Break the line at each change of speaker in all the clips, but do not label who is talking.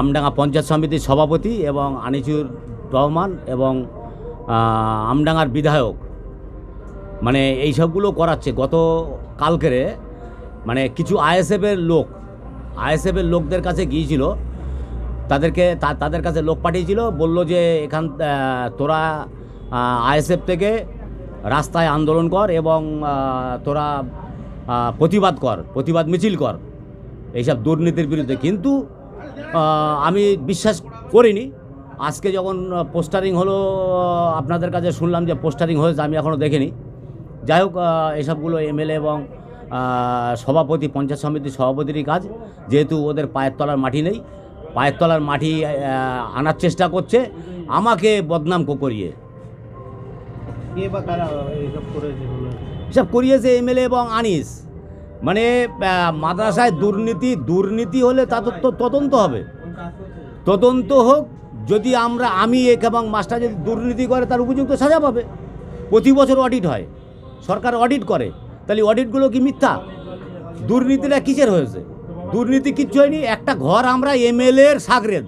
আমডাঙ্গা পঞ্চায়েত সমিতির সভাপতি এবং আনিসুর রহমান এবং আমডাঙ্গার বিধায়ক। মানে এই সবগুলো করাচ্ছে। গত কালকেরে মানে কিছু আইএসএফের লোক আইএসএফের লোকদের কাছে গিয়েছিল। তাদেরকে তাদের কাছে লোক পাঠিয়েছিল। বলল যে, এখান তোরা আইএসএফ থেকে রাস্তায় আন্দোলন কর এবং তোরা প্রতিবাদ কর, প্রতিবাদ মিছিল কর। এইসব দুর্নীতির বিরুদ্ধে। কিন্তু আমি বিশ্বাস করিনি। আজকে যখন পোস্টারিং হলো আপনাদের কাছে শুনলাম যে পোস্টারিং হয়েছে আমি এখনও দেখিনি। যাই হোক এসবগুলো এমএলএ এবং সভাপতি পঞ্চায়েত সমিতির সভাপতিরই কাজ। যেহেতু ওদের পায়ের তলার মাটি নেই পায়ের তলার মাটি আনার চেষ্টা করছে। আমাকে বদনাম কো- করিয়ে এসব করিয়েছে এমএলএ এবং আনিস। মানে মাদ্রাসায় দুর্নীতি দুর্নীতি হলে তা তো তো তদন্ত হবে। তদন্ত হোক, যদি আমরা, আমি এক এবং মাস্টার যদি দুর্নীতি করে, তার উপযুক্ত সাজা পাবে। প্রতি বছর অডিট হয়। সরকার অডিট করে। তাহলে অডিটগুলো কি মিথ্যা? দুর্নীতিটা কিসের হয়েছে? দুর্নীতি কিচ্ছু হয়নি। একটা ঘর আমরা এমএলএর সাগরেদ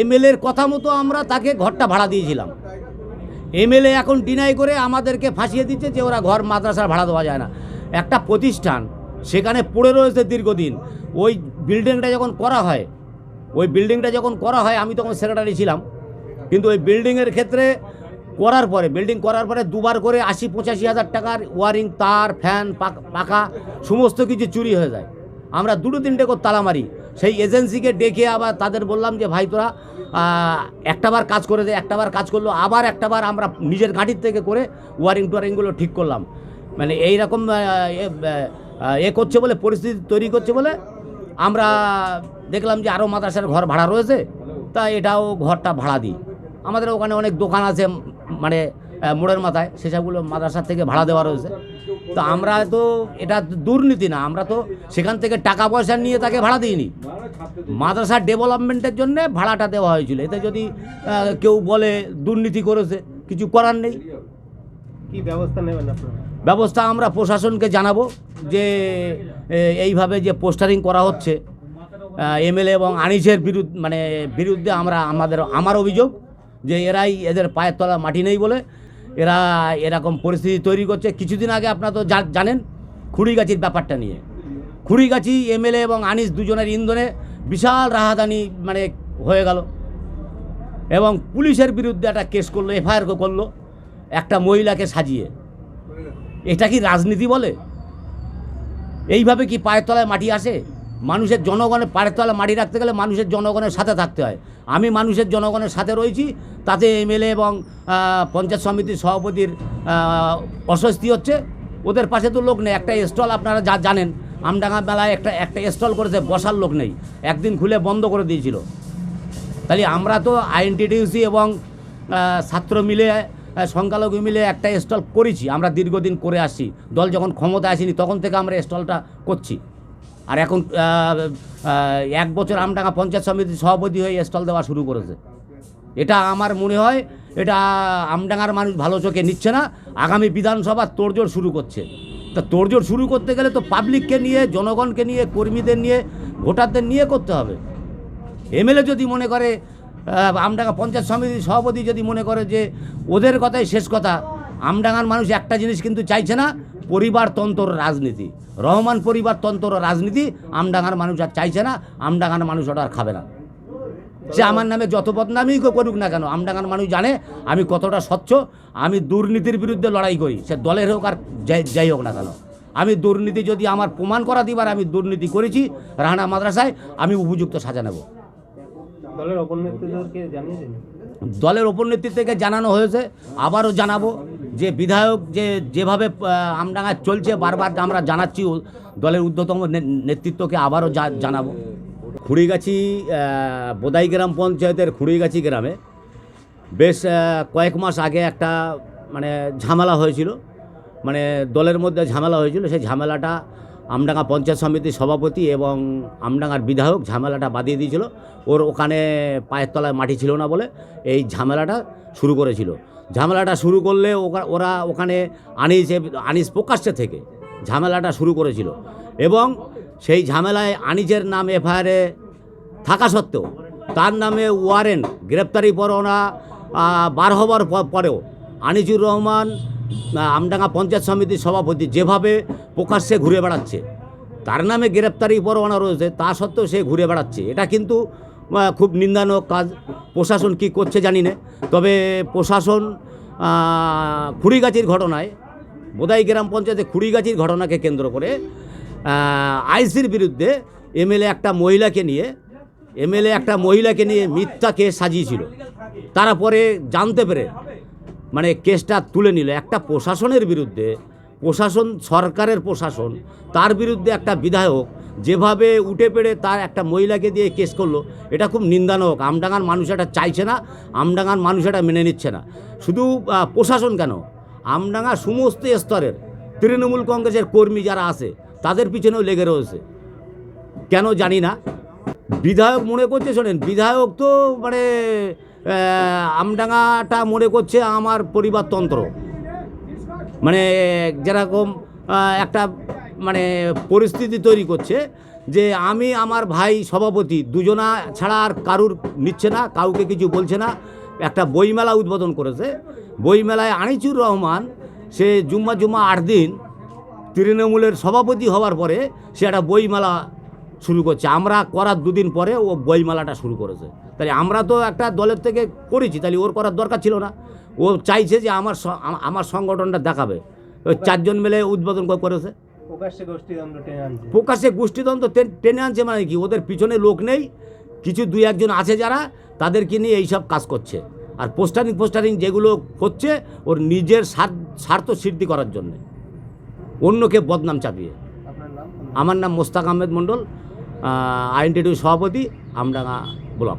এমএলএর কথা মতো আমরা তাকে ঘরটা ভাড়া দিয়েছিলাম। এমএলএ এখন ডিনাই করে আমাদেরকে ফাঁসিয়ে দিচ্ছে যে ওরা ঘর মাদ্রাসার ভাড়া দেওয়া যায় না। একটা প্রতিষ্ঠান সেখানে পড়ে রয়েছে দীর্ঘদিন। ওই বিল্ডিংটা যখন করা হয় ওই বিল্ডিংটা যখন করা হয় আমি তখন সেক্রেটারি ছিলাম। কিন্তু ওই বিল্ডিংয়ের ক্ষেত্রে করার পরে বিল্ডিং করার পরে দুবার করে আশি পঁচাশি হাজার টাকার ওয়ারিং তার ফ্যান পাক- সমস্ত কিছু চুরি হয়ে যায়। আমরা দুটো তিনটে করে তালা মারি। সেই এজেন্সিকে ডেকে আবার তাদের বললাম যে ভাই তোরা একটাবার কাজ করে দে একটাবার কাজ করল আবার একটাবার আমরা নিজের গাড়ির থেকে করে ওয়ারিং টোয়ারিংগুলো ঠিক করলাম। মানে এই রকম আহ, এ করছে বলে, পরিস্থিতি তৈরি করছে বলে, আমরা দেখলাম যে আরও মাদ্রাসার ঘর ভাড়া রয়েছে, তা এটাও ঘরটা ভাড়া দিই। আমাদের ওখানে অনেক দোকান আছে মানে মোড়ের মাথায়, সেসবগুলো মাদ্রাসার থেকে ভাড়া দেওয়া রয়েছে। তো আমরা তো, এটা দুর্নীতি না, আমরা তো সেখান থেকে টাকা পয়সা নিয়ে তাকে ভাড়া দিইনি। মাদ্রাসার ডেভেলপমেন্টের জন্য ভাড়াটা দেওয়া হয়েছিল, এতে যদি কেউ বলে দুর্নীতি করেছে, কিছু করার নেই।
কি ব্যবস্থা নেবেন আপনারা?
ব্যবস্থা আমরা প্রশাসনকে জানাব যে এইভাবে যে পোস্টারিং করা হচ্ছে এমএলএ এবং আনিসের বিরুদ্ধে মানে বিরুদ্ধে আমরা আমাদের, আমার অভিযোগ যে এরাই এদের পায়ের তলা মাটি নেই বলে এরা এরকম পরিস্থিতি তৈরি করছে। কিছুদিন আগে আপনারা তো জানেন খুঁড়িগাছির ব্যাপারটা নিয়ে। খুঁড়িগাছি, এমএলএ এবং আনিস দুজনের ইন্ধনে বিশাল রাহাদানি মানে হয়ে গেল। এবং পুলিশের বিরুদ্ধে একটা কেস করল, এফআইআর করল, একটা মহিলাকে সাজিয়ে। এটা কি রাজনীতি বলে? এইভাবে কি পায়ের তলায় মাটি আসে? মানুষের জনগণের পায়ের তলায় মাটি রাখতে গেলে মানুষের জনগণের সাথে থাকতে হয়। আমি মানুষের জনগণের সাথে রয়েছি, তাতে এমএলএ এবং পঞ্চায়েত সমিতির সভাপতির অস্বস্তি হচ্ছে। ওদের পাশে তো লোক নেই, একটা স্টল আপনারা যা জানেন। আমডাঙ্গা মেলায় একটা একটা স্টল করেছে, বসার লোক নেই। একদিন খুলে বন্ধ করে দিয়েছিল। তাহলে আমরা তো আইএনটিডিউসি এবং ছাত্র মিলে সংখ্যালঘু মিলে একটা স্টল করেছি, আমরা দীর্ঘদিন করে আসছি। দল যখন ক্ষমতা আসেনি, তখন থেকে আমরা স্টলটা করছি। আর এখন এক বছর আমডাঙ্গা পঞ্চায়েত সমিতির সভাপতি হয়ে স্টল দেওয়া শুরু করেছে। এটা আমার মনে হয়, এটা আমডাঙ্গার মানুষ ভালো চোখে নিচ্ছে না। আগামী বিধানসভা তোড়জোড় শুরু করছে। তা তোড়জোড় শুরু করতে গেলে তো পাবলিককে নিয়ে, জনগণকে নিয়ে, কর্মীদের নিয়ে, ভোটারদের নিয়ে করতে হবে। এমএলএ যদি মনে করে আমডাঙ্গা পঞ্চায়েত সমিতির সভাপতি যদি মনে করে যে ওদের কথাই শেষ কথা, আমডাঙ্গার মানুষ একটা জিনিস কিন্তু চাইছে না পরিবারতন্ত্র রাজনীতি। রহমান পরিবারতন্ত্র রাজনীতি, আমডাঙ্গার মানুষ আর চাইছে না, আমডাঙ্গার মানুষ ওটা আর খাবে না। সে আমার নামে যত বদনামই করুক না কেন, আমডাঙ্গার মানুষ জানে আমি কতটা স্বচ্ছ, আমি দুর্নীতির বিরুদ্ধে লড়াই করি, সে দলের হোক আর যাই যাই হোক না কেন। আমি দুর্নীতি যদি আমার প্রমাণ করা দিবার আমি দুর্নীতি করেছি রাহানা মাদ্রাসায় আমি উপযুক্ত সাজা নেব।
দলের অপর নেতৃত্বকে জানিয়েছেন
দলের ওপর নেতৃত্বকে জানানো হয়েছে আবারও জানাব যে বিধায়ক যে যেভাবে আহ, আমডাঙ্গায় চলছে বারবার আমরা জানাচ্ছি দলের ঊর্ধ্বতম নেতৃত্বকে আবারও জানাব। খুঁড়িগাছি বোদাই গ্রাম পঞ্চায়েতের খুঁড়িগাছি গ্রামে বেশ কয়েক মাস আগে একটা মানে ঝামেলা হয়েছিল। মানে দলের মধ্যে ঝামেলা হয়েছিল সেই ঝামেলাটা আমডাঙ্গা পঞ্চায়েত সমিতির সভাপতি এবং আমডাঙ্গার বিধায়ক ঝামেলাটা বাদিয়ে দিয়েছিল। ওর ওখানে পায়ের তলায় মাটি ছিল না বলে এই ঝামেলাটা শুরু করেছিল। ঝামেলাটা শুরু করলে ওরা ওখানে আনিস আনিস প্রকাশ্যে থেকে ঝামেলাটা শুরু করেছিল এবং সেই ঝামেলায় আনিজের নাম এফআইআরে থাকা সত্ত্বেও তার নামে ওয়ারেন্ট, গ্রেপ্তারি পরোয়ানা বার হবার পরেও আনিজুর রহমান আমডাঙ্গা পঞ্চায়েত সমিতির সভাপতি যেভাবে প্রকাশ্যে ঘুরে বেড়াচ্ছে, তার নামে গ্রেপ্তারি পরোয়ানা রয়েছে, তা সত্ত্বেও সে ঘুরে বেড়াচ্ছে। এটা কিন্তু খুব নিন্দাজনক কাজ। প্রশাসন কি করছে জানি না। তবে প্রশাসন খুড়িগাছির ঘটনায়, বোদাই গ্রাম পঞ্চায়েতে খুড়িগাছির ঘটনাকে কেন্দ্র করে আইসির বিরুদ্ধে এমএলএ একটা মহিলাকে নিয়ে, এমএলএ একটা মহিলাকে নিয়ে মিথ্যা কেস সাজিয়েছিল। তারা পরে জানতে পেরে মানে কেসটা তুলে নিল। একটা প্রশাসনের বিরুদ্ধে, প্রশাসন, সরকারের প্রশাসন, তার বিরুদ্ধে একটা বিধায়ক যেভাবে উঠে পেড়ে তার একটা মহিলাকে দিয়ে কেস করল, এটা খুব নিন্দানক। আমডাঙ্গার মানুষ এটা চাইছে না, আমডাঙ্গার মানুষ এটা মেনে নিচ্ছে না। শুধু প্রশাসন কেন? আমডাঙ্গা সমস্ত স্তরের তৃণমূল কংগ্রেসের কর্মী যারা আছে, তাদের পিছনেও লেগে রয়েছে। কেন জানি না। বিধায়ক মনে করছে, শোনেন, বিধায়ক তো মানে আমডাঙ্গাটা মনে করছে আমার পরিবারতন্ত্র মানে যেরকম একটা মানে পরিস্থিতি তৈরি করছে যে আমি, আমার ভাই সভাপতি দুজনা ছাড়া আর কারুর নিচ্ছে না, কাউকে কিছু বলছে না। একটা বইমেলা উদ্বোধন করেছে। বইমেলায় আনিচুর রহমান, সে জুম্মা জুম্মা আট দিন তৃণমূলের সভাপতি হওয়ার পরে সে একটা বইমেলা শুরু করছে। আমরা করার দুদিন পরে ও বইমেলাটা শুরু করেছে। তাহলে আমরা তো একটা দলের থেকে করেছি তাহলে ওর করার দরকার ছিল না। ও চাইছে যে আমার আমার সংগঠনটা দেখাবে। ওই চারজন মিলে উদ্বোধন করেছে।
প্রকাশ্যে গোষ্ঠীদ্বন্দ্ব টেনে আনছে।
মানে কি? ওদের পিছনে লোক নেই কিছু দুই একজন আছে যারা তাদেরকে নিয়ে এইসব কাজ করছে। আর পোস্টারিং পোস্টারিং যেগুলো হচ্ছে ওর নিজের স্বার্থ স্বার্থ সিদ্ধি করার জন্যে। অন্যকে বদনাম চাপিয়ে। আমার নাম মোস্তাক আহমেদ মণ্ডল। আইএনটিটিউ সভাপতি আমডাঙ্গা ব্লক।